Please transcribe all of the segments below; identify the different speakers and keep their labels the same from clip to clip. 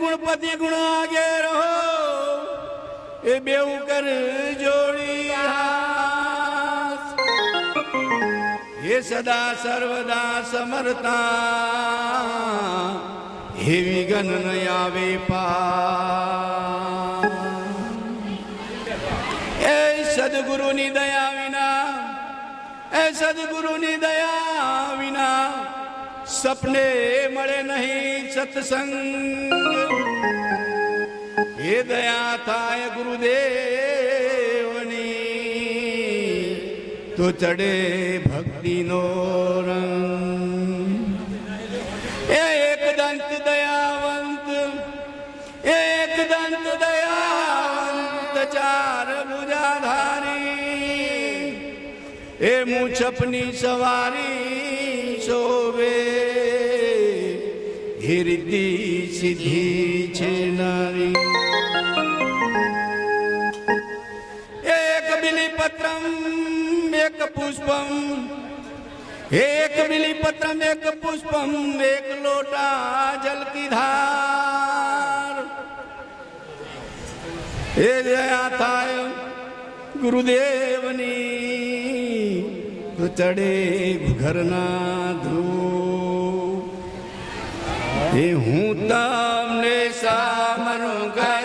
Speaker 1: ગુણપતિ ગુણ આગે રહો. એ બેઉ કર જોડી. હે સદા સર્વદા સમરતા. હે વિઘન ન આવે પા એ સદગુરુની દયા વિના, એ સદગુરુની દયા સપને મળે નહીં સત્સંગ. એ દયા થાય ગુરુદેવની, તો ચડે ભક્તિનો રંગ. એ એક દંત દયાવંત એક દંત દયાવંત, ચાર ભુજાધારી. એ મુછપની સવારી શોભે હે રીતિ સિદ્ધિ છે નારી એક બિલી પત્રમ એક પુષ્પમ એક બિલી પત્રમ એક પુષ્પમ એક લોટા જલ કી ધાર એ દયા થાય ગુરુદેવની તો ચડે ઘરના ધ્રુવ એ હું તમને સામરું ગજાનંદ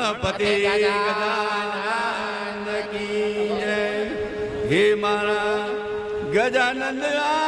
Speaker 1: गणपति गजानंद की जय। हे महाराज गजानंद आ